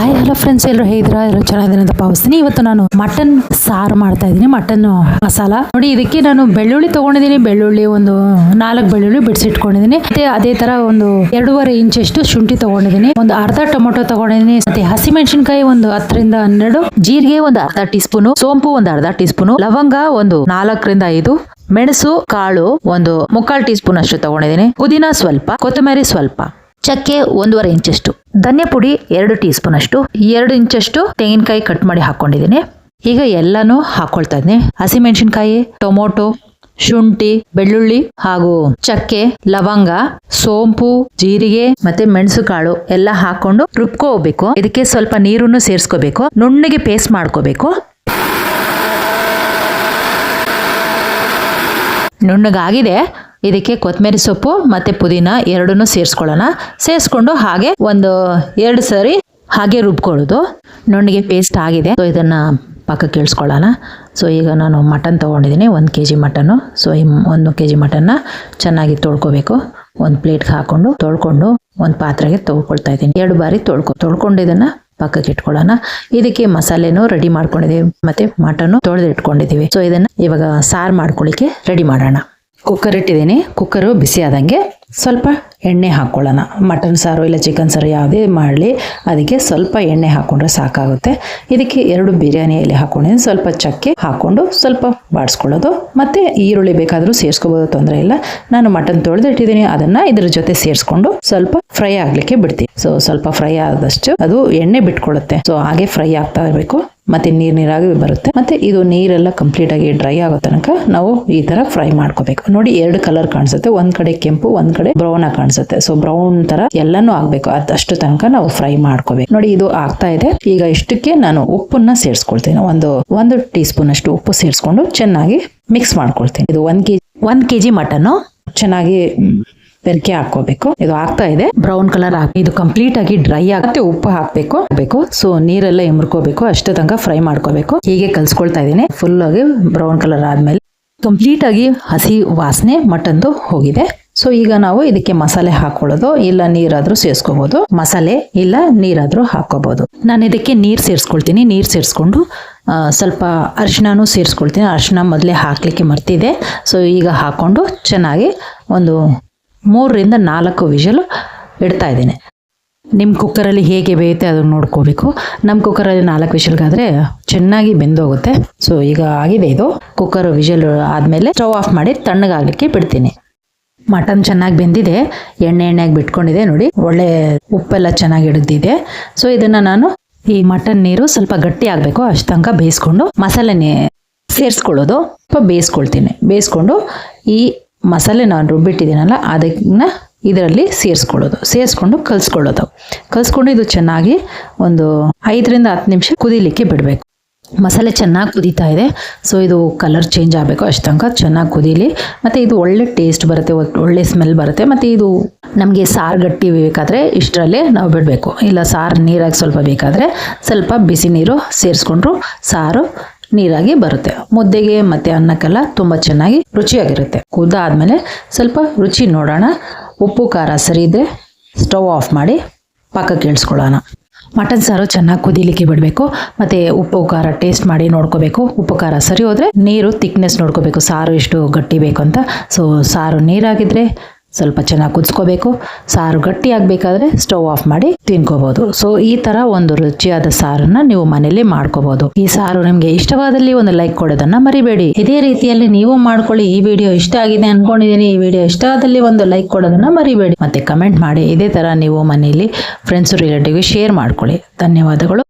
Hello friends ಎಲ್ಲರೂ ಹೇಗಿದ್ದೀರಾ? ಎಲ್ಲರೂ ಚೆನ್ನಾಗಿದ್ದೀನಿ ಅಂತ ಭಾವಿಸ್ತೀನಿ. ಇವತ್ತು ನಾನು ಮಟನ್ ಸಾರು ಮಾಡ್ತಾ ಇದ್ದೀನಿ, ಮಟನ್ ಮಸಾಲ. ನೋಡಿ, ಇದಕ್ಕೆ ನಾನು ಬೆಳ್ಳುಳ್ಳಿ ತಗೊಂಡಿದ್ದೀನಿ. ಬೆಳ್ಳುಳ್ಳಿ ಒಂದು ನಾಲ್ಕು ಬೆಳ್ಳುಳ್ಳಿ ಬಿಡಿಸಿಟ್ಕೊಂಡಿದ್ದೀನಿ ಮತ್ತೆ ಅದೇ ತರ ಒಂದು ಎರಡೂವರೆ ಇಂಚಷ್ಟು ಶುಂಠಿ ತಗೊಂಡಿದ್ದೀನಿ. ಒಂದು ಅರ್ಧ ಟೊಮೊಟೊ ತಗೊಂಡಿದ್ದೀನಿ. ಮತ್ತೆ ಹಸಿಮೆಣಸಿನಕಾಯಿ ಒಂದು ಹತ್ತರಿಂದ ಹನ್ನೆರಡು, ಜೀರಿಗೆ ಒಂದು ಅರ್ಧ ಟೀ ಸ್ಪೂನು ಸೋಂಪು ಒಂದು ಅರ್ಧ ಟೀ ಸ್ಪೂನು ಲವಂಗ ಒಂದು ನಾಲ್ಕರಿಂದ ಐದು, ಮೆಣಸು ಕಾಳು ಒಂದು ಮುಕ್ಕಾಲು ಟೀ ಸ್ಪೂನ್ ಅಷ್ಟು ತಗೊಂಡಿದ್ದೀನಿ. ಪುದೀನ ಸ್ವಲ್ಪ, ಕೊತ್ತಂಬರಿ ಸ್ವಲ್ಪ. ಚಕ್ಕೆ ಒಂದೂವರೆ ಇಂಚಷ್ಟು, ಧನ್ಯ ಪುಡಿ ಎರಡು ಟೀ ಸ್ಪೂನ್ ಅಷ್ಟು ಎರಡು ಇಂಚಷ್ಟು ತೆಂಗಿನಕಾಯಿ ಕಟ್ ಮಾಡಿ ಹಾಕೊಂಡಿದ್ದೀನಿ. ಈಗ ಎಲ್ಲಾನು ಹಾಕೊಳ್ತಾ ಇದ್ದೀನಿ ಹಸಿಮೆಣಸಿನ್ಕಾಯಿ, ಟೊಮೊಟೊ, ಶುಂಠಿ, ಬೆಳ್ಳುಳ್ಳಿ ಹಾಗೂ ಚಕ್ಕೆ, ಲವಂಗ, ಸೋಂಪು, ಜೀರಿಗೆ ಮತ್ತೆ ಮೆಣಸು ಕಾಳು ಎಲ್ಲ ಹಾಕೊಂಡು ರುಬ್ಕೋಬೇಕು. ಇದಕ್ಕೆ ಸ್ವಲ್ಪ ನೀರನ್ನು ಸೇರಿಸ್ಕೋಬೇಕು. ನುಣ್ಣಗೆ ಪೇಸ್ಟ್ ಮಾಡ್ಕೋಬೇಕು. ನುಣ್ಣಗಾಗಿದೆ. ಇದಕ್ಕೆ ಕೊತ್ತಂಬರಿ ಸೊಪ್ಪು ಮತ್ತೆ ಪುದೀನ ಎರಡನ್ನೂ ಸೇರಿಸ್ಕೊಳ್ಳೋಣ. ಸೇರಿಸ್ಕೊಂಡು ಹಾಗೆ ಒಂದು ಎರಡು ಸರಿ ಹಾಗೆ ರುಬ್ಕೊಳ್ಳೋದು. ನುಣ್ಣಗೆ ಪೇಸ್ಟ್ ಆಗಿದೆ. ಸೊ ಇದನ್ನ ಪಕ್ಕಕ್ಕೆ ಇಳಿಸ್ಕೊಳ್ಳೋಣ. ಸೊ ಈಗ ನಾನು ಮಟನ್ ತೊಗೊಂಡಿದ್ದೀನಿ, ಒಂದು ಕೆ ಜಿ ಮಟನ್ನು ಸೊ ಈ ಒಂದು ಕೆ ಜಿ ಮಟನ್ನ ಚೆನ್ನಾಗಿ ತೊಳ್ಕೊಬೇಕು. ಒಂದು ಪ್ಲೇಟ್ಗೆ ಹಾಕೊಂಡು ತೊಳ್ಕೊಂಡು ಒಂದು ಪಾತ್ರೆಗೆ ತೊಳ್ಕೊಳ್ತಾ ಇದ್ದೀನಿ. ಎರಡು ಬಾರಿ ತೊಳ್ಕೊ, ತೊಳ್ಕೊಂಡು ಇದನ್ನ ಪಕ್ಕಕ್ಕೆ ಇಟ್ಕೊಳ್ಳೋಣ. ಇದಕ್ಕೆ ಮಸಾಲೆನೂ ರೆಡಿ ಮಾಡ್ಕೊಂಡಿದ್ದೀವಿ. ಮತ್ತೆ ಮಟನ್ನು ತೊಳೆದು ಇಟ್ಕೊಂಡಿದ್ದೀವಿ ಸೊ ಇದನ್ನ ಇವಾಗ ಸಾರು ಮಾಡ್ಕೊಳ್ಳಿಕ್ಕೆ ರೆಡಿ ಮಾಡೋಣ. ಕುಕ್ಕರ್ ಇಟ್ಟಿದ್ದೀನಿ. ಕುಕ್ಕರು ಬಿಸಿ ಆದಂಗೆ ಸ್ವಲ್ಪ ಎಣ್ಣೆ ಹಾಕ್ಕೊಳ್ಳೋಣ ಮಟನ್ ಸಾರು ಇಲ್ಲ ಚಿಕನ್ ಸಾರು ಯಾವುದೇ ಮಾಡಲಿ, ಅದಕ್ಕೆ ಸ್ವಲ್ಪ ಎಣ್ಣೆ ಹಾಕ್ಕೊಂಡ್ರೆ ಸಾಕಾಗುತ್ತೆ. ಇದಕ್ಕೆ ಎರಡು ಬಿರಿಯಾನಿ ಎಲೆ ಹಾಕ್ಕೊಂಡಿದ್ದೀನಿ ಸ್ವಲ್ಪ ಚಕ್ಕೆ ಹಾಕ್ಕೊಂಡು ಸ್ವಲ್ಪ ಬಾಡಿಸ್ಕೊಳ್ಳೋದು. ಮತ್ತು ಈರುಳ್ಳಿ ಬೇಕಾದರೂ ಸೇರಿಸ್ಕೋಬೋದು, ತೊಂದರೆ ಇಲ್ಲ. ನಾನು ಮಟನ್ ತೊಳೆದು ಇಟ್ಟಿದ್ದೀನಿ ಅದನ್ನು ಇದ್ರ ಜೊತೆ ಸೇರಿಸ್ಕೊಂಡು ಸ್ವಲ್ಪ ಫ್ರೈ ಆಗಲಿಕ್ಕೆ ಬಿಡ್ತೀನಿ. ಸೊ ಸ್ವಲ್ಪ ಫ್ರೈ ಆದಷ್ಟು ಅದು ಎಣ್ಣೆ ಬಿಟ್ಕೊಳ್ಳುತ್ತೆ. ಸೊ ಹಾಗೆ ಫ್ರೈ ಆಗ್ತಾ ಇರಬೇಕು. ಮತ್ತೆ ನೀರ್ ನೀರಾಗಿ ಬರುತ್ತೆ. ಮತ್ತೆ ಇದು ನೀರೆಲ್ಲ ಕಂಪ್ಲೀಟ್ ಆಗಿ ಡ್ರೈ ಆಗೋ ತನಕ ನಾವು ಈ ತರ ಫ್ರೈ ಮಾಡ್ಕೋಬೇಕು. ನೋಡಿ ಎರಡು ಕಲರ್ ಕಾಣಿಸುತ್ತೆ. ಒಂದ್ ಕಡೆ ಕೆಂಪು, ಒಂದ್ ಕಡೆ ಬ್ರೌನ್ ಆಗಿ ಕಾಣಿಸುತ್ತೆ. ಸೊ ಬ್ರೌನ್ ತರ ಎಲ್ಲಾನು ಆಗ್ಬೇಕು. ಅದಷ್ಟು ತನಕ ನಾವು ಫ್ರೈ ಮಾಡ್ಕೋಬೇಕು. ನೋಡಿ ಇದು ಆಗ್ತಾ ಇದೆ. ಈಗ ಇಷ್ಟಕ್ಕೆ ನಾನು ಉಪ್ಪನ್ನ ಸೇರಿಸ್ಕೊಳ್ತೀನಿ. ಒಂದು ಒಂದು ಟೀ ಸ್ಪೂನ್ ಅಷ್ಟು ಉಪ್ಪು ಸೇರಿಸ್ಕೊಂಡು ಚೆನ್ನಾಗಿ ಮಿಕ್ಸ್ ಮಾಡ್ಕೊಳ್ತೀನಿ. ಇದು ಒಂದ್ ಕೆಜಿ ಒಂದ್ ಕೆಜಿ ಮಟನ್. ಚೆನ್ನಾಗಿ ಬೆರಕೆ ಹಾಕೋಬೇಕು ಇದು ಆಗ್ತಾ ಇದೆ. ಬ್ರೌನ್ ಕಲರ್ ಹಾಕಿ, ಇದು ಕಂಪ್ಲೀಟ್ ಆಗಿ ಡ್ರೈ ಆಗುತ್ತೆ ಉಪ್ಪು ಹಾಕ್ಬೇಕು. ಬೇಕು ಸೊ ನೀರೆಲ್ಲ ಎಮ್ರಕೋಬೇಕು. ಅಷ್ಟೇ ತನಕ ಫ್ರೈ ಮಾಡ್ಕೋಬೇಕು. ಹೀಗೆ ಕಲ್ಸ್ಕೊಳ್ತಾ ಇದ್ದೀನಿ. ಫುಲ್ ಆಗಿ ಬ್ರೌನ್ ಕಲರ್ ಆದ್ಮೇಲೆ. ಕಂಪ್ಲೀಟ್ ಆಗಿ ಹಸಿ ವಾಸನೆ ಮಟನ್ದು ಹೋಗಿದೆ. ಸೊ ಈಗ ನಾವು ಇದಕ್ಕೆ ಮಸಾಲೆ ಹಾಕೊಳ್ಳೋದು. ಇಲ್ಲ ನೀರಾದ್ರೂ ಸೇರಿಸ್ಕೋಬಹುದು ಮಸಾಲೆ, ಇಲ್ಲ ನೀರಾದ್ರೂ ಹಾಕೋಬಹುದು ನಾನು ಇದಕ್ಕೆ ನೀರು ಸೇರಿಸ್ಕೊಳ್ತೀನಿ. ನೀರು ಸೇರಿಸ್ಕೊಂಡು ಸ್ವಲ್ಪ ಅರಿಶಿನೂ ಸೇರಿಸ್ಕೊಳ್ತೀನಿ. ಅರಿಶಿನ ಮೊದಲೇ ಹಾಕ್ಲಿಕ್ಕೆ ಮರ್ತಿದೆ. ಸೊ ಈಗ ಹಾಕೊಂಡು ಚೆನ್ನಾಗಿ ಒಂದು ಮೂರರಿಂದ ನಾಲ್ಕು ವಿಷಲು ಇಡ್ತಾ ಇದ್ದೀನಿ. ನಿಮ್ಮ ಕುಕ್ಕರಲ್ಲಿ ಹೇಗೆ ಬೇಯುತ್ತೆ ಅದನ್ನು ನೋಡ್ಕೋಬೇಕು. ನಮ್ಮ ಕುಕ್ಕರಲ್ಲಿ ನಾಲ್ಕು ವಿಷಲ್ಗಾದರೆ ಚೆನ್ನಾಗಿ ಬೆಂದೋಗುತ್ತೆ. ಸೊ ಈಗ ಆಗಿದೆ ಇದು. ಕುಕ್ಕರ್ ವಿಷಲ್ ಆದಮೇಲೆ ಸ್ಟವ್ ಆಫ್ ಮಾಡಿ ತಣ್ಣಗಾಗಲಿಕ್ಕೆ ಬಿಡ್ತೀನಿ. ಮಟನ್ ಚೆನ್ನಾಗಿ ಬೆಂದಿದೆ. ಎಣ್ಣೆ ಎಣ್ಣೆಯಾಗಿ ಬಿಟ್ಕೊಂಡಿದೆ ನೋಡಿ. ಒಳ್ಳೆ ಉಪ್ಪೆಲ್ಲ ಚೆನ್ನಾಗಿ ಹಿಡಿದಿದೆ. ಸೊ ಇದನ್ನ ನಾನು ಈ ಮಟನ್ ನೀರು ಸ್ವಲ್ಪ ಗಟ್ಟಿ ಆಗಬೇಕು. ಅಷ್ಟು ತನಕ ಬೇಯಿಸ್ಕೊಂಡು ಮಸಾಲೆ ಸೇರಿಸ್ಕೊಳ್ಳೋದು. ಸ್ವಲ್ಪ ಬೇಯಿಸ್ಕೊಳ್ತೀನಿ. ಬೇಯಿಸ್ಕೊಂಡು ಈ ಮಸಾಲೆ ನಾನು ರುಬ್ಬಿಟ್ಟಿದ್ದೀನಲ್ಲ, ಅದನ್ನ ಇದರಲ್ಲಿ ಸೇರಿಸ್ಕೊಳ್ಳೋದು, ಸೇರಿಸ್ಕೊಂಡು ಕಲಿಸ್ಕೊಳ್ಳೋದು. ಕಲಿಸ್ಕೊಂಡು ಇದು ಚೆನ್ನಾಗಿ ಒಂದು ಐದರಿಂದ ಹತ್ತು ನಿಮಿಷ ಕುದಿಲಿಕ್ಕೆ ಬಿಡಬೇಕು. ಮಸಾಲೆ ಚೆನ್ನಾಗಿ ಕುದೀತಾ ಇದೆ, ಸೊ ಇದು ಕಲರ್ ಚೇಂಜ್ ಆಗಬೇಕು ಅಷ್ಟು ತನಕ ಚೆನ್ನಾಗಿ ಕುದೀಲಿ. ಮತ್ತು ಇದು ಒಳ್ಳೆ ಟೇಸ್ಟ್ ಬರುತ್ತೆ ಒಳ್ಳೆ ಸ್ಮೆಲ್ ಬರುತ್ತೆ, ಮತ್ತು ಇದು ನಮಗೆ ಸಾರು ಗಟ್ಟಿ ಬೇಕಾದರೆ ಇಷ್ಟರಲ್ಲೇ ನಾವು ಬಿಡಬೇಕು. ಇಲ್ಲ ಸಾರು ನೀರಾಗಿ ಸ್ವಲ್ಪ ಬೇಕಾದರೆ ಸ್ವಲ್ಪ ಬಿಸಿ ನೀರು ಸೇರಿಸ್ಕೊಂಡ್ರು ಸಾರು ನೀರಾಗಿ ಬರುತ್ತೆ. ಮುದ್ದೆಗೆ ಮತ್ತು ಅನ್ನಕ್ಕೆಲ್ಲ ತುಂಬ ಚೆನ್ನಾಗಿ ರುಚಿಯಾಗಿರುತ್ತೆ. ಕುದಾದ್ಮೇಲೆ ಸ್ವಲ್ಪ ರುಚಿ ನೋಡೋಣ. ಉಪ್ಪು, ಖಾರ ಸರಿ ಇದ್ದರೆ ಸ್ಟವ್ ಆಫ್ ಮಾಡಿ ಪಕ್ಕಕ್ಕೆ ಇಳಿಸ್ಕೊಳ್ಳೋಣ. ಮಟನ್ ಸಾರು ಚೆನ್ನಾಗಿ ಕುದಿಲಿಕ್ಕೆ ಬಿಡಬೇಕು. ಮತ್ತು ಉಪ್ಪು, ಖಾರ ಟೇಸ್ಟ್ ಮಾಡಿ ನೋಡ್ಕೋಬೇಕು. ಉಪ್ಪು, ಖಾರ ಸರಿ ಹೋದರೆ ನೀರು ತಿಕ್ನೆಸ್ ನೋಡ್ಕೋಬೇಕು. ಸಾರು ಎಷ್ಟು ಗಟ್ಟಿ ಬೇಕು ಅಂತ. ಸೊ ಸಾರು ನೀರಾಗಿದ್ದರೆ ಸ್ವಲ್ಪ ಚೆನ್ನಾಗಿ ಕುದಿಸ್ಕೋಬೇಕು. ಸಾರು ಗಟ್ಟಿ ಆಗಬೇಕಾದ್ರೆ ಸ್ಟವ್ ಆಫ್ ಮಾಡಿ ತಿನ್ಕೋಬಹುದು ಸೊ ಈ ತರ ಒಂದು ರುಚಿಯಾದ ಸಾರನ್ನ ನೀವು ಮನೇಲಿ ಮಾಡ್ಕೋಬಹುದು ಈ ಸಾರು ನಿಮ್ಗೆ ಇಷ್ಟವಾದಲ್ಲಿ ಒಂದು ಲೈಕ್ ಕೊಡೋದನ್ನ ಮರಿಬೇಡಿ. ಇದೇ ರೀತಿಯಲ್ಲಿ ನೀವು ಮಾಡ್ಕೊಳ್ಳಿ. ಈ ವಿಡಿಯೋ ಇಷ್ಟ ಆಗಿದೆ ಅನ್ಕೊಂಡಿದ್ದೀನಿ. ಈ ವಿಡಿಯೋ ಇಷ್ಟ ಆದಲ್ಲಿ ಒಂದು ಲೈಕ್ ಕೊಡೋದನ್ನ ಮರಿಬೇಡಿ. ಮತ್ತೆ ಕಮೆಂಟ್ ಮಾಡಿ. ಇದೇ ತರ ನೀವು ಮನೆಯಲ್ಲಿ ಫ್ರೆಂಡ್ಸ್ ರಿಲೇಟಿವ್ ಶೇರ್ ಮಾಡ್ಕೊಳ್ಳಿ. ಧನ್ಯವಾದಗಳು.